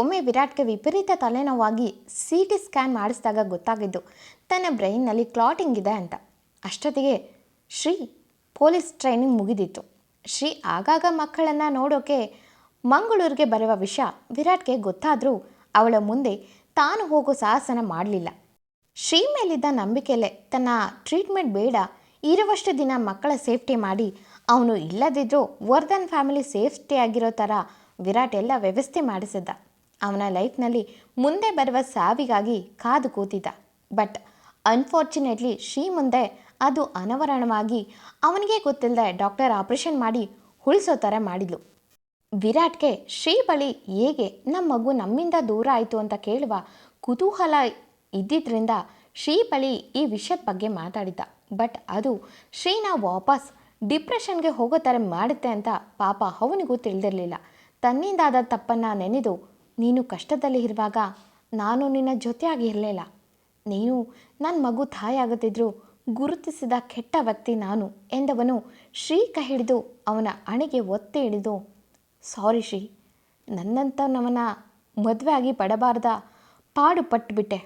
ಒಮ್ಮೆ ವಿರಾಟ್ಗೆ ವಿಪರೀತ ತಲೆನೋವಾಗಿ C T scan ಮಾಡಿಸಿದಾಗ ಗೊತ್ತಾಗಿದ್ದು, ತನ್ನ ಬ್ರೈನ್ನಲ್ಲಿ ಕ್ಲಾಟಿಂಗ್ ಇದೆ ಅಂತ. ಅಷ್ಟೊತ್ತಿಗೆ ಶ್ರೀ ಪೊಲೀಸ್ ಟ್ರೈನಿಂಗ್ ಮುಗಿದಿತ್ತು. ಶ್ರೀ ಆಗಾಗ ಮಕ್ಕಳನ್ನು ನೋಡೋಕೆ ಮಂಗಳೂರಿಗೆ ಬರುವ ವಿಷಯ ವಿರಾಟ್ಗೆ ಗೊತ್ತಾದರೂ ಅವಳ ಮುಂದೆ ತಾನು ಹೋಗೋ ಸಾಹಸನ ಮಾಡಲಿಲ್ಲ. ಶ್ರೀ ಮೇಲಿದ್ದ ನಂಬಿಕೆಯಲ್ಲೇ ತನ್ನ ಟ್ರೀಟ್ಮೆಂಟ್ ಬೇಡ, ಇರುವಷ್ಟು ದಿನ ಮಕ್ಕಳ ಸೇಫ್ಟಿ ಮಾಡಿ, ಅವನು ಇಲ್ಲದಿದ್ದರೂ ವರ್ಧನ್ ಫ್ಯಾಮಿಲಿ ಸೇಫ್ಟಿ ಆಗಿರೋ ಥರ ವಿರಾಟ್ ಎಲ್ಲ ವ್ಯವಸ್ಥೆ ಮಾಡಿಸಿದ್ದ. ಅವನ ಲೈಫ್ನಲ್ಲಿ ಮುಂದೆ ಬರುವ ಸಾವಿಗಾಗಿ ಕಾದು ಕೂತಿದ್ದ. ಬಟ್ ಅನ್ಫಾರ್ಚುನೇಟ್ಲಿ ಶ್ರೀ ಮುಂದೆ ಅದು ಅನಾವರಣವಾಗಿ ಅವನಿಗೆ ಗೊತ್ತಿಲ್ಲದೆ ಡಾಕ್ಟರ್ ಆಪರೇಷನ್ ಮಾಡಿ ಉಳಿಸೋ ಥರ ಮಾಡಿದ್ಲು. ವಿರಾಟ್ಗೆ ಶ್ರೀ ಬಳಿ ಹೇಗೆ ನಮ್ಮ ಮಗು ನಮ್ಮಿಂದ ದೂರ ಆಯಿತು ಅಂತ ಕೇಳುವ ಕುತೂಹಲ ಇದ್ದಿದ್ದರಿಂದ ಶ್ರೀ ಬಳಿ ಈ ವಿಷಯದ ಬಗ್ಗೆ ಮಾತಾಡಿದ್ದ. ಬಟ್ ಅದು ಶ್ರೀನ ವಾಪಸ್ ಡಿಪ್ರೆಷನ್ಗೆ ಹೋಗೋ ಥರ ಮಾಡುತ್ತೆ ಅಂತ ಪಾಪ ಅವನಿಗೂ ತಿಳಿದಿರಲಿಲ್ಲ. ತನ್ನಿಂದಾದ ತಪ್ಪನ್ನು ನೆನೆದು ನೀನು ಕಷ್ಟದಲ್ಲಿ ಇರುವಾಗ ನಾನು ನಿನ್ನ ಜೊತೆಯಾಗಿ ಇರಲಿಲ್ಲ. ನೀನು ನನ್ನ ಮಗು ತಾಯಾಗುತ್ತಿದ್ರು ಗುರುತಿಸಿದ ಕೆಟ್ಟ ವ್ಯಕ್ತಿ ನಾನು ಎಂದವನು ಶ್ರೀ ಕೈ ಹಿಡಿದು ಅವನ ಅಣೆಗೆ ಒತ್ತಿ ಹಿಡಿದು ಸಾರಿ ಶ್ರೀ ನನ್ನಂಥವನವನ ಮದುವೆ ಆಗಿ ಪಡಬಾರ್ದ, ಪಾಡು ಪಟ್ಟುಬಿಟ್ಟೆ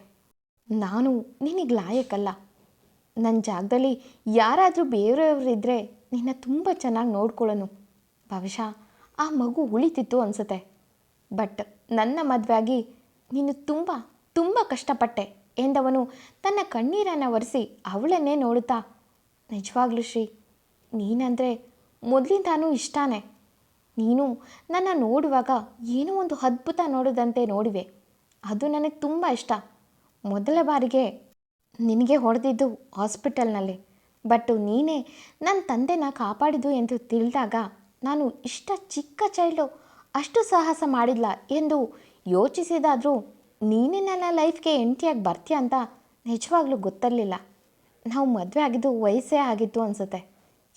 ನಾನು ನಿನಗೆ ಲಾಯಕ್ಕಲ್ಲ ನನ್ನ ಜಾಗದಲ್ಲಿ ಯಾರಾದರೂ ಬೇರೆಯವರಿದ್ದರೆ ನಿನ್ನ ತುಂಬ ಚೆನ್ನಾಗಿ ನೋಡ್ಕೊಳ್ಳೋನು. ಬಹುಶಃ ಆ ಮಗು ಉಳಿತಿತ್ತು ಅನಿಸುತ್ತೆ. ಬಟ್ ನನ್ನ ಮದುವೆಯಾಗಿ ನೀನು ತುಂಬ ತುಂಬ ಕಷ್ಟಪಟ್ಟೆ ಎಂದವನು ತನ್ನ ಕಣ್ಣೀರನ್ನು ಒರೆಸಿ ಅವಳನ್ನೇ ನೋಡುತ್ತಾ, ನಿಜವಾಗ್ಲೂ ಶ್ರೀ, ನೀನಂದರೆ ಮೊದಲಿಂದಾನೂ ಇಷ್ಟಾನೇ. ನೀನು ನನ್ನ ನೋಡುವಾಗ ಏನೋ ಒಂದು ಅದ್ಭುತ ನೋಡೋದಂತೆ ನೋಡಿವೆ. ಅದು ನನಗೆ ತುಂಬ ಇಷ್ಟ. ಮೊದಲ ಬಾರಿಗೆ ನಿನಗೆ ಹೊಡೆದಿದ್ದು ಹಾಸ್ಪಿಟಲ್ನಲ್ಲಿ. ಬಟ್ ನೀನೇ ನನ್ನ ತಂದೆನ ಕಾಪಾಡಿದ್ದು ಎಂದು ತಿಳಿದಾಗ ನಾನು ಇಷ್ಟ ಚಿಕ್ಕ ಚೈಲ್ಡು ಅಷ್ಟು ಸಾಹಸ ಮಾಡಿಲ್ಲ ಎಂದು ಯೋಚಿಸಿದಾದರೂ ನೀನೇ ನನ್ನ ಲೈಫ್ಗೆ ಎಂಟಿಯಾಗಿ ಬರ್ತೀಯ ಅಂತ ನಿಜವಾಗ್ಲೂ ಗೊತ್ತಿರಲಿಲ್ಲ. ನಾವು ಮದುವೆ ಆಗಿದ್ದು ವಯಸ್ಸೇ ಆಗಿತ್ತು ಅನಿಸುತ್ತೆ.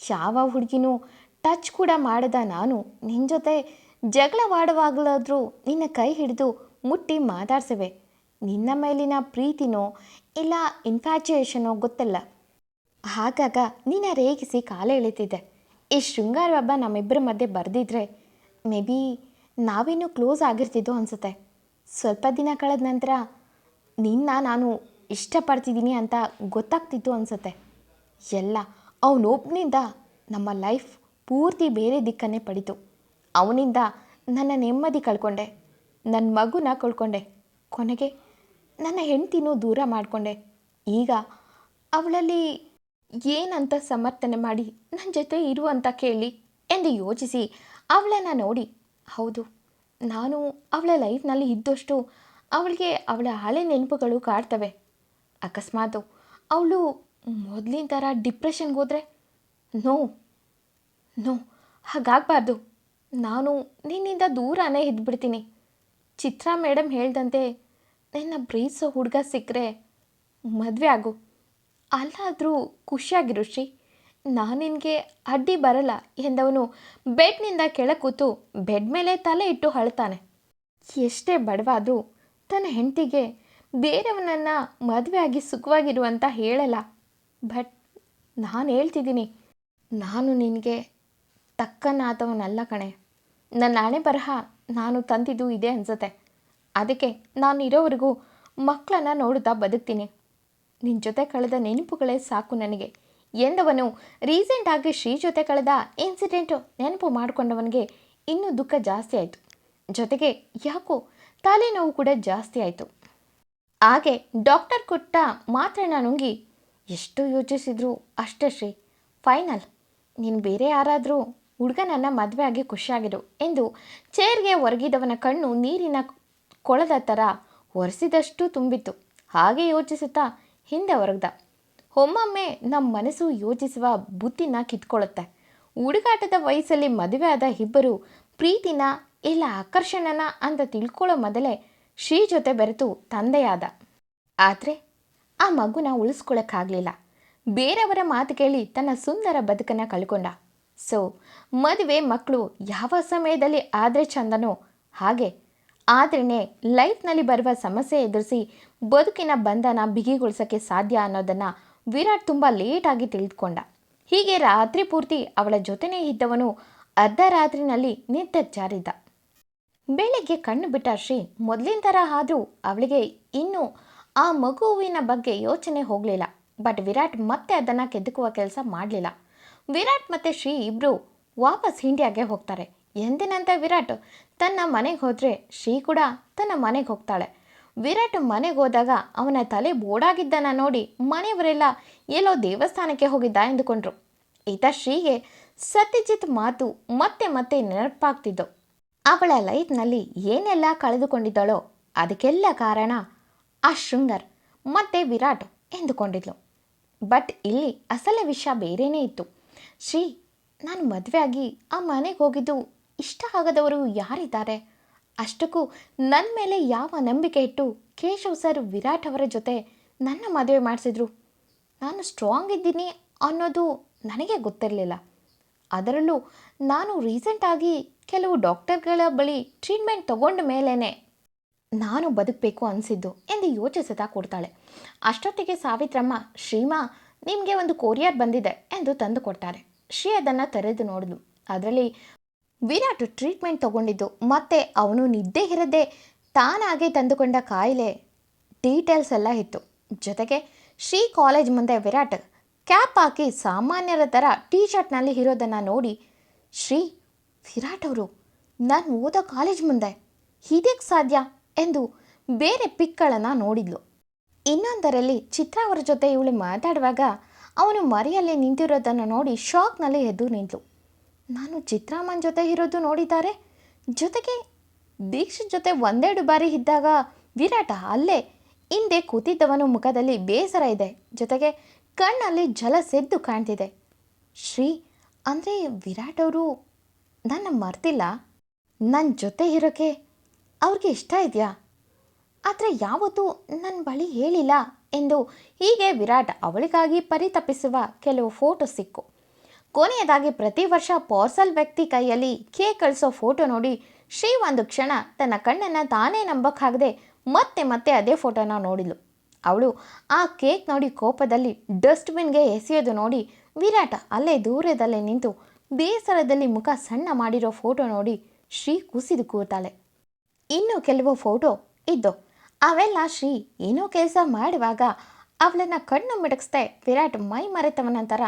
ಯಾವ ಹುಡುಗಿನೂ ಟಚ್ ಕೂಡ ಮಾಡದ ನಾನು. ನಿನ್ನ ಜೊತೆ ಜಗಳವಾಡುವಾಗಲಾದರೂ ನಿನ್ನ ಕೈ ಹಿಡಿದು ಮುಟ್ಟಿ ಮಾತಾಡ್ಸವೆ. ನಿನ್ನ ಮೇಲಿನ ಪ್ರೀತಿನೋ ಇಲ್ಲ ಇನ್ಫ್ಯಾಚುಯೇಷನೋ ಗೊತ್ತಿಲ್ಲ. ಆಗಾಗ ನೀನ ರೇಗಿಸಿ ಕಾಲ ಎಳಿತಿದ್ದೆ ಈ ಶೃಂಗಾರ ಹಬ್ಬ ನಮ್ಮಿಬ್ಬರ ಮಧ್ಯೆ ಬರೆದಿದ್ರೆ ಮೇ ಬಿ ನಾವಿನ್ನೂ ಕ್ಲೋಸ್ ಆಗಿರ್ತಿದ್ದೋ ಅನಿಸುತ್ತೆ. ಸ್ವಲ್ಪ ದಿನ ಕಳೆದ ನಂತರ ನಿನ್ನ ನಾನು ಇಷ್ಟಪಡ್ತಿದ್ದೀನಿ ಅಂತ ಗೊತ್ತಾಗ್ತಿತ್ತು ಅನಿಸುತ್ತೆ. ಎಲ್ಲ ಅವನೊಬ್ಬನಿಂದ ನಮ್ಮ ಲೈಫ್ ಪೂರ್ತಿ ಬೇರೆ ದಿಕ್ಕನ್ನೇ ಪಡಿತು. ಅವನಿಂದ ನನ್ನ ನೆಮ್ಮದಿ ಕಳ್ಕೊಂಡೆ. ನನ್ನ ಮಗುನ ಕಳ್ಕೊಂಡೆ. ಕೊನೆಗೆ ನನ್ನ ಹೆಂಡ್ತಿನೂ ದೂರ ಮಾಡಿಕೊಂಡೆ. ಈಗ ಅವಳಲ್ಲಿ ಏನಂತ ಸಮರ್ಥನೆ ಮಾಡಿ ನನ್ನ ಜೊತೆ ಇರು ಅಂತ ಕೇಳಿ ಎಂದು ಯೋಚಿಸಿ ಅವಳನ್ನು ನೋಡಿ, ಹೌದು, ನಾನು ಅವಳ ಲೈಫ್ನಲ್ಲಿ ಇದ್ದಷ್ಟು ಅವಳಿಗೆ ಅವಳ ಹಳೆ ನೆನಪುಗಳು ಕಾಡ್ತವೆ. ಅಕಸ್ಮಾತ್ ಅವಳು ಮೊದಲಿನ ಥರ ಡಿಪ್ರೆಷನ್ಗೆ ಹೋದರೆ? ನೋ ನೋ, ಹಾಗಾಗಬಾರ್ದು. ನಾನು ನಿನ್ನಿಂದ ದೂರನೇ ಇದ್ಬಿಡ್ತೀನಿ. ಚಿತ್ರಾ ಮೇಡಮ್ ಹೇಳ್ದಂತೆ ನಿನ್ನ ಪ್ರೀತಿಸೋ ಹುಡುಗ ಸಿಕ್ಕರೆ ಮದುವೆ ಆಗು. ಅಲ್ಲಾದರೂ ಖುಷಿಯಾಗಿರು ಶ್ರೀ. ನಾನು ನಿನಗೆ ಅಡ್ಡಿ ಬರಲ್ಲ ಎಂದವನು ಬೆಡ್ನಿಂದ ಕೆಳ ಕೂತು ಬೆಡ್ ಮೇಲೆ ತಲೆ ಇಟ್ಟು ಅಳ್ತಾನೆ. ಎಷ್ಟೇ ಬಡವಾದರೂ ತನ್ನ ಹೆಂಡತಿಗೆ ಬೇರೆಯವನನ್ನು ಮದುವೆಯಾಗಿ ಸುಖವಾಗಿರು ಅಂತ ಹೇಳಲ್ಲ. ಬಟ್ ನಾನು ಹೇಳ್ತಿದ್ದೀನಿ, ನಾನು ನಿನಗೆ ತಕ್ಕನಾದವನಲ್ಲ ಕಣೆ. ನನ್ನ ಹಣೆ ಬರಹ ನಾನು ತಂದಿದ್ದು ಇದೆ ಅನ್ಸತ್ತೆ. ಅದಕ್ಕೆ ನಾನು ಇರೋವರೆಗೂ ಮಕ್ಕಳನ್ನ ನೋಡುತ್ತಾ ಬದುಕ್ತೀನಿ. ನಿನ್ನ ಜೊತೆ ಕಳೆದ ನೆನಪುಗಳೇ ಸಾಕು ನನಗೆ. ಎಂದವನು. ರೀಸೆಂಟಾಗಿ ಶ್ರೀ ಜೊತೆ ಕಳೆದ ಇನ್ಸಿಡೆಂಟು ನೆನಪು ಮಾಡಿಕೊಂಡವನಿಗೆ ಇನ್ನೂ ದುಃಖ ಜಾಸ್ತಿ ಆಯಿತು. ಜೊತೆಗೆ ಯಾಕೋ ತಲೆನೋವು ಕೂಡ ಜಾಸ್ತಿ ಆಯಿತು. ಹಾಗೆ ಡಾಕ್ಟರ್ ಕೊಟ್ಟ ಮಾತ್ರೆನ ನುಂಗಿ, ಎಷ್ಟು ಯೋಚಿಸಿದ್ರು ಅಷ್ಟೇ ಶ್ರೀ, ಫೈನಲ್. ನೀನು ಬೇರೆ ಯಾರಾದರೂ ಹುಡುಗನನ್ನು ಮದುವೆ ಆಗಿ ಖುಷಿಯಾಗಿರು ಎಂದು ಚೇರ್ಗೆ ಒರಗಿದವನ ಕಣ್ಣು ನೀರಿನ ಕೊಳದ ಥರ ಒರೆಸಿದಷ್ಟು ತುಂಬಿತ್ತು. ಹಾಗೆ ಯೋಚಿಸುತ್ತಾ ಹಿಂದೆ ಹೊರಗ್ದ ಒಮ್ಮೊಮ್ಮೆ ನಮ್ಮ ಮನಸ್ಸು ಯೋಚಿಸುವ ಬುದ್ಧಿನ ಕಿತ್ಕೊಳ್ಳುತ್ತೆ. ಹುಡುಗಾಟದ ವಯಸ್ಸಲ್ಲಿ ಮದುವೆ ಆದ ಇಬ್ಬರು ಪ್ರೀತಿನ ಇಲ್ಲ ಆಕರ್ಷಣನ ಅಂತ ತಿಳ್ಕೊಳ್ಳೋ ಮೊದಲೇ ಶ್ರೀ ಜೊತೆ ಬೆರೆತು ತಂದೆಯಾದ. ಆದರೆ ಆ ಮಗುನ ಉಳಿಸ್ಕೊಳ್ಳೋಕ್ಕಾಗಲಿಲ್ಲ ಬೇರೆಯವರ ಮಾತು ಕೇಳಿ ತನ್ನ ಸುಂದರ ಬದುಕನ್ನು ಕಳ್ಕೊಂಡ. ಸೊ, ಮದುವೆ ಮಕ್ಕಳು ಯಾವ ಸಮಯದಲ್ಲಿ ಆದರೆ ಚಂದನೋ ಹಾಗೆ ಆದ್ರೇ ಲೈಫ್ನಲ್ಲಿ ಬರುವ ಸಮಸ್ಯೆ ಎದುರಿಸಿ ಬದುಕಿನ ಬಂಧನ ಬಿಗಿಗೊಳಿಸೋಕ್ಕೆ ಸಾಧ್ಯ ಅನ್ನೋದನ್ನು ವಿರಾಟ್ ತುಂಬ ಲೇಟಾಗಿ ತಿಳಿದುಕೊಂಡ ಹೀಗೆ ರಾತ್ರಿ ಪೂರ್ತಿ ಅವಳ ಜೊತೆನೇ ಇದ್ದವನು ಅರ್ಧ ರಾತ್ರಿನಲ್ಲಿ ಜಾರಿದ್ದ ಬೆಳಿಗ್ಗೆ ಕಣ್ಣು ಬಿಟ್ಟ ಶ್ರೀ ಮೊದಲಿನ ಥರ ಆದರೂ ಅವಳಿಗೆ ಇನ್ನೂ ಆ ಮಗುವಿನ ಬಗ್ಗೆ ಯೋಚನೆ ಹೋಗಲಿಲ್ಲ. ಬಟ್ ವಿರಾಟ್ ಮತ್ತೆ ಅದನ್ನು ಕೆದಕುವ ಕೆಲಸ ಮಾಡಲಿಲ್ಲ. ವಿರಾಟ್ ಮತ್ತು ಶ್ರೀ ಇಬ್ಬರು ವಾಪಸ್ ಇಂಡಿಯಾಗೆ ಹೋಗ್ತಾರೆ. ಎಂದಿನಂತೆ ವಿರಾಟ್ ತನ್ನ ಮನೆಗೆ ಹೋದರೆ ಶ್ರೀ ಕೂಡ ತನ್ನ ಮನೆಗೆ ಹೋಗ್ತಾಳೆ. ವಿರಾಟ್ ಮನೆಗೆ ಹೋದಾಗ ಅವನ ತಲೆ ಬೋಡಾಗಿದ್ದನ್ನು ನೋಡಿ ಮನೆಯವರೆಲ್ಲ ಎಲ್ಲೋ ದೇವಸ್ಥಾನಕ್ಕೆ ಹೋಗಿದ್ದ ಎಂದುಕೊಂಡ್ರು. ಈತ ಶ್ರೀಗೆ ಸತ್ಯಜಿತ್ ಮಾತು ಮತ್ತೆ ಮತ್ತೆ ನೆನಪಾಗ್ತಿದ್ದು. ಅವಳ ಲೈಫ್ನಲ್ಲಿ ಏನೆಲ್ಲ ಕಳೆದುಕೊಂಡಿದ್ದಳೋ ಅದಕ್ಕೆಲ್ಲ ಕಾರಣ ಆ ಶೃಂಗರ್ ಮತ್ತೆ ವಿರಾಟ್ ಎಂದುಕೊಂಡಿದ್ಲು. ಬಟ್ ಇಲ್ಲಿ ಅಸಲ ವಿಷಯ ಬೇರೆಯೇ ಇತ್ತು. ಶ್ರೀ, ನಾನು ಮದುವೆಯಾಗಿ ಆ ಮನೆಗೆ ಹೋಗಿದ್ದು ಇಷ್ಟ ಆಗದವರು ಯಾರಿದ್ದಾರೆ? ಅಷ್ಟಕ್ಕೂ ನನ್ನ ಮೇಲೆ ಯಾವ ನಂಬಿಕೆ ಇಟ್ಟು ಕೇಶವ್ ಸರ್ ವಿರಾಟ್ ಅವರ ಜೊತೆ ನನ್ನ ಮದುವೆ ಮಾಡಿಸಿದ್ರು? ನಾನು ಸ್ಟ್ರಾಂಗ್ ಇದ್ದೀನಿ ಅನ್ನೋದು ನನಗೆ ಗೊತ್ತಿರಲಿಲ್ಲ. ಅದರಲ್ಲೂ ನಾನು ರೀಸೆಂಟಾಗಿ ಕೆಲವು ಡಾಕ್ಟರ್ಗಳ ಬಳಿ ಟ್ರೀಟ್ಮೆಂಟ್ ತಗೊಂಡ ಮೇಲೇ ನಾನು ಬದುಕಬೇಕು ಅನಿಸಿದ್ದು ಎಂದು ಯೋಚಿಸುತ್ತಾ ಕೊಡ್ತಾಳೆ. ಅಷ್ಟೊತ್ತಿಗೆ ಸಾವಿತ್ರಮ್ಮ, ಶ್ರೀಮಾ ನಿಮಗೆ ಒಂದು ಕೊರಿಯರ್ ಬಂದಿದೆ ಎಂದು ತಂದು ಕೊಡ್ತಾರೆ. ಶ್ರೀ ಅದನ್ನು ತೆರೆದು ನೋಡಿದ್ಲು ಅದರಲ್ಲಿ ವಿರಾಟ್ ಟ್ರೀಟ್ಮೆಂಟ್ ತಗೊಂಡಿದ್ದು. ಮತ್ತು ಅವನು ನಿದ್ದೆ ಇರದೆ ತಾನಾಗೆ ತಂದುಕೊಂಡ ಕಾಯಿಲೆ ಡೀಟೇಲ್ಸ್ ಎಲ್ಲ ಇತ್ತು. ಜೊತೆಗೆ ಶ್ರೀ ಕಾಲೇಜ್ ಮುಂದೆ ವಿರಾಟ್ ಕ್ಯಾಪ್ ಹಾಕಿ ಸಾಮಾನ್ಯರ ಥರ ಟೀ ಶರ್ಟ್ನಲ್ಲಿ ಇರೋದನ್ನು ನೋಡಿ ಶ್ರೀ, ವಿರಾಟ್ ಅವರು, ನಾನು ಓದೋ ಕಾಲೇಜ್ ಮುಂದೆ ಹೀಗೆ ಸಾಧ್ಯ? ಎಂದು ಬೇರೆ ಪಿಕ್ಗಳನ್ನು ನೋಡಿದ್ಲು. ಇನ್ನೊಂದರಲ್ಲಿ ಚಿತ್ರ ಅವರ ಜೊತೆ ಇವಳು ಮಾತಾಡುವಾಗ ಅವನು ಮರೆಯಲ್ಲಿ ನಿಂತಿರೋದನ್ನು ನೋಡಿ ಶಾಕ್ನಲ್ಲಿ ಎದ್ದು ನಿಂತಳು. ನಾನು ಚಿತ್ರಾಮನ್ ಜೊತೆ ಇರೋದು ನೋಡಿದ್ದಾರೆ ಜೊತೆಗೆ ದೀಕ್ಷಿತ್ ಜೊತೆ ಒಂದೆರಡು ಬಾರಿ ಇದ್ದಾಗ ವಿರಾಟ ಅಲ್ಲೇ ಹಿಂದೆ ಕೂತಿದ್ದವನ ಮುಖದಲ್ಲಿ ಬೇಸರ ಇದೆ. ಜೊತೆಗೆ ಕಣ್ಣಲ್ಲಿ ಜಲ ಸೆದ್ದು ಕಾಣ್ತಿದೆ. ಶ್ರೀ, ಅಂದರೆ ವಿರಾಟ್ ಅವರು ನನ್ನ ಮರ್ತಿಲ್ಲ? ನನ್ನ ಜೊತೆ ಇರೋಕ್ಕೆ ಅವ್ರಿಗೆ ಇಷ್ಟ ಇದೆಯಾ? ಆದರೆ ಯಾವತ್ತೂ ನನ್ನ ಬಳಿ ಹೇಳಿಲ್ಲ ಎಂದು ಹೀಗೆ ವಿರಾಟ್ ಅವಳಿಗಾಗಿ ಪರಿತಪಿಸುವ ಕೆಲವು ಫೋಟೋ ಸಿಕ್ಕು. ಕೊನೆಯದಾಗಿ ಪ್ರತಿ ವರ್ಷ ಪಾರ್ಸಲ್ ವ್ಯಕ್ತಿ ಕೈಯಲ್ಲಿ ಕೇಕ್ ಕಳಿಸೋ ಫೋಟೋ ನೋಡಿ ಶ್ರೀ ಒಂದು ಕ್ಷಣ ತನ್ನ ಕಣ್ಣನ್ನು ತಾನೇ ನಂಬಕ್ಕಾಗದೆ ಮತ್ತೆ ಮತ್ತೆ ಅದೇ ಫೋಟೋನ ನೋಡಿದ್ಲು. ಅವಳು ಆ ಕೇಕ್ ನೋಡಿ ಕೋಪದಲ್ಲಿ ಡಸ್ಟ್ಬಿನ್ಗೆ ಎಸೆಯೋದು ನೋಡಿ ವಿರಾಟ ಅಲ್ಲೇ ದೂರದಲ್ಲೇ ನಿಂತು ಬೇಸರದಲ್ಲಿ ಮುಖ ಸಣ್ಣ ಮಾಡಿರೋ ಫೋಟೋ ನೋಡಿ ಶ್ರೀ ಕುಸಿದು ಕೂತಾಳೆ. ಇನ್ನು ಕೆಲವು ಫೋಟೋ ಇದ್ದೋ. ಅವೆಲ್ಲ ಶ್ರೀ ಏನೋ ಕೆಲಸ ಮಾಡುವಾಗ ಅವಳನ್ನು ಕಣ್ಣು ಮಿಡಕ್ಸ್ದೆ ವಿರಾಟ್ ಮೈ ಮರೆತವನ ಥರ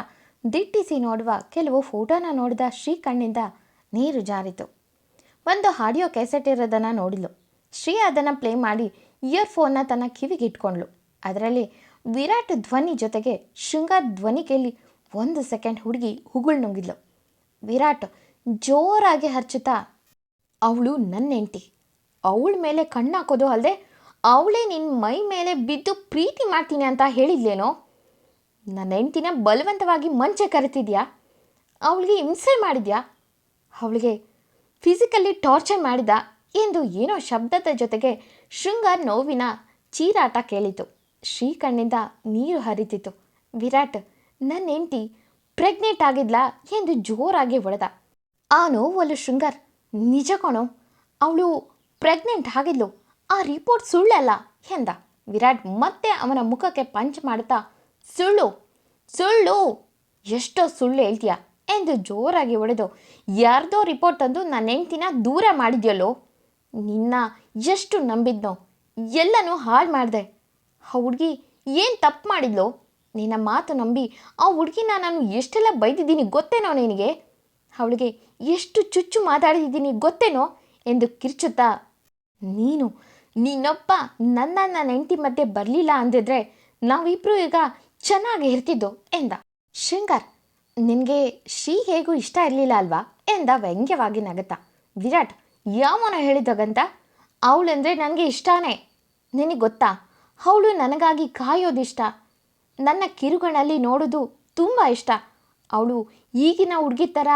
ದಿಟ್ಟಿಸಿ ನೋಡುವ ಕೆಲವು ಫೋಟೋನ ನೋಡಿದ ಶ್ರೀ ಕಣ್ಣಿಂದ ನೀರು ಜಾರಿತು. ಒಂದು ಆಡಿಯೋ ಕ್ಯಾಸೆಟ್ ಇರೋದನ್ನು ನೋಡಿದ್ಲು. ಶ್ರೀ ಅದನ್ನು ಪ್ಲೇ ಮಾಡಿ ಇಯರ್ಫೋನ್ನ ತನ್ನ ಕಿವಿಗೆ ಇಟ್ಕೊಂಡ್ಳು ಅದರಲ್ಲಿ ವಿರಾಟ್ ಧ್ವನಿ ಜೊತೆಗೆ ಶೃಂಗಾರ್ ಧ್ವನಿ ಕೇಳಿ ಒಂದು ಸೆಕೆಂಡ್ ಹುಡುಗಿ ಹುಗುಳ್ ನುಂಗಿದ್ಲು. ವಿರಾಟ್ ಜೋರಾಗಿ ಹರ್ಚುತ್ತಾ, ಅವಳು ನನ್ನ ಹೆಂಡತಿ. ಅವಳ ಮೇಲೆ ಕಣ್ಣಾಕೋದು ಅಲ್ಲದೆ ಅವಳೇ ನಿನ್ನ ಮೈ ಮೇಲೆ ಬಿದ್ದು ಪ್ರೀತಿ ಮಾಡ್ತೀನಿ ಅಂತ ಹೇಳಿದ್ಲೇನೋ? ನನ್ನ ಹೆಂಡ್ತಿನ ಬಲವಂತವಾಗಿ ಮಂಚೆ ಕರೆತಿದ್ಯಾ? ಅವಳಿಗೆ ಹಿಂಸೆ ಮಾಡಿದ್ಯಾ? ಅವಳಿಗೆ ಫಿಸಿಕಲಿ ಟಾರ್ಚರ್ ಮಾಡಿದ ಎಂದು ಏನೋ ಶಬ್ದದ ಜೊತೆಗೆ ಶೃಂಗ ನೋವಿನ ಚೀರಾಟ ಕೇಳಿತು. ಶ್ರೀಕಣ್ಣಿಂದ ನೀರು ಹರಿತಿತ್ತು. ವಿರಾಟ್, ನನ್ನ ಹೆಂಡತಿ ಪ್ರೆಗ್ನೆಂಟ್ ಆಗಿದ್ಲಾ? ಎಂದು ಜೋರಾಗಿ ಹೊಡೆದ ಆ ನೋವಲ್ಲು ಶೃಂಗಾರ್, ನಿಜ ಕಣೋ, ಅವಳು ಪ್ರೆಗ್ನೆಂಟ್ ಆಗಿದ್ಲು. ಆ ರಿಪೋರ್ಟ್ ಸುಳ್ಳಲ್ಲ, ಎಂದ. ವಿರಾಟ್ ಮತ್ತೆ ಅವನ ಮುಖಕ್ಕೆ ಪಂಚ್ ಮಾಡುತ್ತಾ ಸುಳ್ಳು ಸುಳ್ಳು. ಎಷ್ಟೋ ಸುಳ್ಳು ಹೇಳ್ತೀಯ. ಎಂದು ಜೋರಾಗಿ ಹೊಡೆದು, ಯಾರ್ದೋ ರಿಪೋರ್ಟ್ ತಂದು ನನ್ನ ಹೆಂಡ್ತಿನ ದೂರ ಮಾಡಿದ್ಯಲ್ಲೋ. ನಿನ್ನ ಎಷ್ಟು ನಂಬಿದ್ನೋ. ಎಲ್ಲನೂ ಹಾಳು ಮಾಡಿದೆ. ಆ ಹುಡುಗಿ ಏನು ತಪ್ಪು ಮಾಡಿದ್ಲೋ. ನಿನ್ನ ಮಾತು ನಂಬಿ ಆ ಹುಡುಗಿನ ನಾನು ಎಷ್ಟೆಲ್ಲ ಬೈದಿದ್ದೀನಿ ಗೊತ್ತೇನೋ ನಿನಗೆ? ಅವಳಿಗೆ ಎಷ್ಟು ಚುಚ್ಚು ಮಾತಾಡಿದ್ದೀನಿ ಗೊತ್ತೇನೋ ಎಂದು ಕಿರ್ಚುತ್ತಾ, ನೀನು, ನೀನೊಬ್ಬ ನನ್ನ ನನ್ನ ಹೆಂಡ್ತಿ ಮಧ್ಯೆ ಬರಲಿಲ್ಲ ಅಂದಿದ್ರೆ ನಾವಿಬ್ರು ಈಗ ಚೆನ್ನಾಗಿ ಇರ್ತಿದ್ದು, ಎಂದ. ಶೃಂಗಾರ್, ನಿನಗೆ ಶ್ರೀ ಹೇಗೂ ಇಷ್ಟ ಇರಲಿಲ್ಲ ಅಲ್ವಾ? ಎಂದ ವ್ಯಂಗ್ಯವಾಗಿ ನಗತ ವಿರಾಟ್, ಯಾವನ ಹೇಳಿದಾಗಂತ? ಅವಳಂದ್ರೆ ನನಗೆ ಇಷ್ಟನೇ. ನಿನಗೆ ಗೊತ್ತಾ? ಅವಳು ನನಗಾಗಿ ಕಾಯೋದಿಷ್ಟ. ನನ್ನ ಕಿರುಗಣಲ್ಲಿ ನೋಡೋದು ತುಂಬ ಇಷ್ಟ. ಅವಳು ಈಗಿನ ಹುಡುಗಿ ಥರ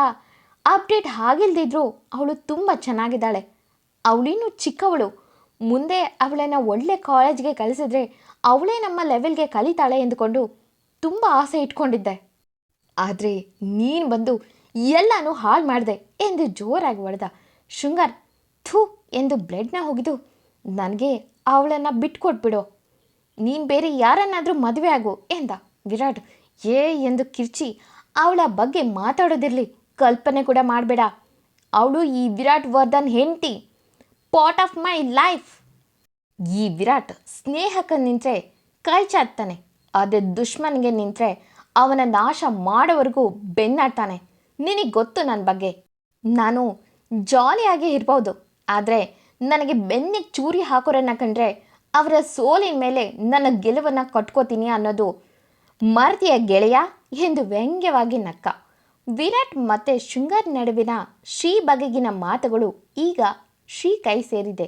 ಅಪ್ಡೇಟ್ ಆಗಿಲ್ದಿದ್ರು ಅವಳು ತುಂಬ ಚೆನ್ನಾಗಿದ್ದಾಳೆ. ಅವಳಿನ್ನೂ ಚಿಕ್ಕವಳು. ಮುಂದೆ ಅವಳನ್ನು ಒಳ್ಳೆ ಕಾಲೇಜ್ಗೆ ಕಳಿಸಿದ್ರೆ ಅವಳೇ ನಮ್ಮ ಲೆವೆಲ್ಗೆ ಕಲಿತಾಳೆ ಎಂದುಕೊಂಡು ತುಂಬ ಆಸೆ ಇಟ್ಕೊಂಡಿದ್ದೆ. ಆದರೆ ನೀನು ಬಂದು ಎಲ್ಲನೂ ಹಾಳು ಮಾಡಿದೆ ಎಂದು ಜೋರಾಗಿ ಹೊಡೆದ ಶೃಂಗಾರ್, ಥೂ ಎಂದು ಬ್ಲೆಡ್ನ ಹೋಗಿದ್ದು ನನಗೆ ಅವಳನ್ನು ಬಿಟ್ಕೊಟ್ಬಿಡು. ನೀನು ಬೇರೆ ಯಾರನ್ನಾದರೂ ಮದುವೆ ಆಗು ಎಂದ ವಿರಾಟ್. ಏ ಎಂದು ಕಿರ್ಚಿ ಅವಳ ಬಗ್ಗೆ ಮಾತಾಡೋದಿರಲಿ, ಕಲ್ಪನೆ ಕೂಡ ಮಾಡಬೇಡ. ಅವಳು ಈ ವಿರಾಟ್ ವರ್ಧನ್ ಹೆಂಡತಿ ಪಾರ್ಟ್ ಆಫ್ ಮೈ ಲೈಫ್ ಈ ವಿರಾಟ್ ಸ್ನೇಹಕ್ಕೆ ನಿಂತರೆ ಕೈ ಚಾಚ್ತಾನೆ ಅದೇ ದುಶ್ಮನ್ಗೆ ನಿಂತರೆ ಅವನ ನಾಶ ಮಾಡೋವರೆಗೂ ಬೆನ್ನಾಡ್ತಾನೆ. ನಿನಗೆ ಗೊತ್ತು ನನ್ನ ಬಗ್ಗೆ? ನಾನು ಜಾಲಿಯಾಗಿ ಇರ್ಬೋದು. ಆದರೆ ನನಗೆ ಬೆನ್ನಿಗೆ ಚೂರಿ ಹಾಕೋರನ್ನ ಕಂಡ್ರೆ ಅವರ ಸೋಲಿನ ಮೇಲೆ ನನ್ನ ಗೆಲುವನ್ನು ಕಟ್ಕೋತೀನಿ ಅನ್ನೋದು ಮರ್ತಿಯ ಗೆಳೆಯ ಎಂದು ವ್ಯಂಗ್ಯವಾಗಿ ನಕ್ಕ. ವಿರಾಟ್ ಮತ್ತು ಶೃಂಗರ್ ನಡುವಿನ ಶ್ರೀ ಬಗೆಗಿನ ಮಾತುಗಳು ಈಗ ಶ್ರೀ ಕೈ ಸೇರಿದೆ.